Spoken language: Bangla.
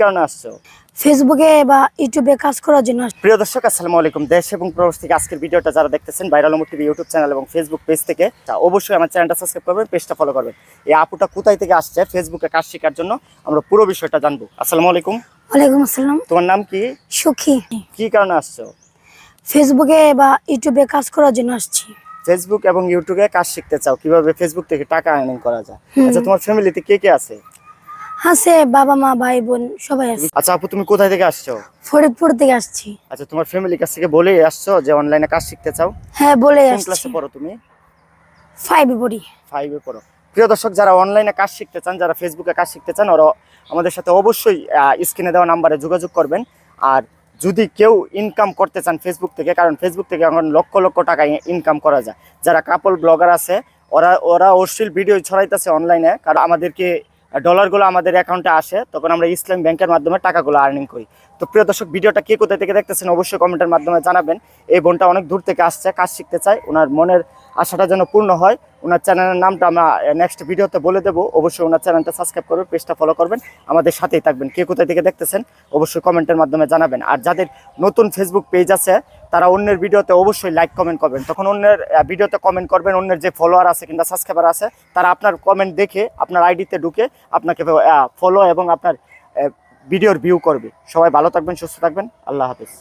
কারণে আসছো ফেসবুকে বা ইউটিউবে কাজ করার জন্য প্রিয় দর্শক আসসালামু আলাইকুম। দেশ এবং প্রবাস থেকে আজকের ভিডিওটা যারা দেখতেছেন ভাইরাল মুখ টিভি ইউটিউব চ্যানেল এবং ফেসবুক পেজ থেকে তা অবশ্যই আমার চ্যানেলটা সাবস্ক্রাইব করবেন পেজটা ফলো করবেন। এই আপুটা কোথায় থেকে আসছে ফেসবুকে কাজ শেখার জন্য আমরা পুরো বিষয়টা জানব। আসসালামু আলাইকুম। ওয়ালাইকুম আসসালাম। তোমার নাম কি? সুখী। কি কারণে আসছো? ফেসবুকে বা ইউটিউবে কাজ করার জন্য আসছি। ফেসবুক এবং ইউটিউবে কাজ শিখতে চাও কীভাবে ফেসবুক থেকে টাকা আর্নিং করা যায়। আচ্ছা তোমার ফ্যামিলিতে কে কে আছে? আছে বাবা মা ভাই বোন সবাই আছে। আচ্ছা আপু তুমি কোথায় থেকে আসছো? ফরিদপুর থেকে আসছি। আচ্ছা তোমার ফ্যামিলির কাছ থেকে বলেই আসছো যে অনলাইনে কাজ শিখতে চাও? হ্যাঁ বলে কোন আসছি। ক্লাসে পড়ো তুমি? ফাইভে পড়ি। ফাইভে পড়ো। প্রিয় দর্শক যারা অনলাইনে কাজ শিখতে চান যারা ফেসবুকে কাজ শিখতে চান ওরা আমাদের সাথে অবশ্যই স্ক্রিনে দেওয়া নাম্বারে যোগাযোগ করবেন। আর যদি কেউ ইনকাম করতে চান ফেসবুক থেকে কারণ ফেসবুক থেকে এখন লক্ষ লক্ষ টাকা ইনকাম করা যায়। যারা কাপল ব্লগার আছে ওরা ওরা অশ্লীল ভিডিও ছড়াইতেছে অনলাইনে কারণ আমাদেরকে ডলারগুলো আমাদের অ্যাকাউন্টে আসে, তখন আমরা ইসলাম ব্যাংকের মাধ্যমে টাকাগুলো আর্নিং করি। তো প্রিয় দর্শক, ভিডিওটা কে কোথায় থেকে দেখতেছেন অবশ্যই কমেন্টের মাধ্যমে জানাবেন। এই বোনটা অনেক দূর থেকে আসছে, কাজ শিখতে চায়, ওনার মনের আশাটা যেন পূর্ণ হয়। ওনার চ্যানেলের নামটা আমরা নেক্সট ভিডিওতে বলে দেবো। অবশ্যই ওনার চ্যানেলটা সাবস্ক্রাইব করবেন পেজটা ফলো করবেন। আমাদের সাথেই থাকবেন। কে কোথায় থেকে দেখতেছেন, অবশ্যই কমেন্টের মাধ্যমে জানাবেন। আর যাদের নতুন ফেসবুক পেজ আছে, তারা অন্যের ভিডিওতে অবশ্যই লাইক কমেন্ট করবেন। তখন অন্যের ভিডিওতে কমেন্ট করবেন, অন্যের যে ফলোয়ার আছে কিংবা সাবস্ক্রাইবার আছে, তারা আপনার কমেন্ট দেখে, আপনার আইডিতে ঢুকে আপনাকে ফলো এবং আপনার ভিডিওর ভিউ করবে। সবাই ভালো থাকবেন, সুস্থ থাকবেন। আল্লাহ হাফিজ।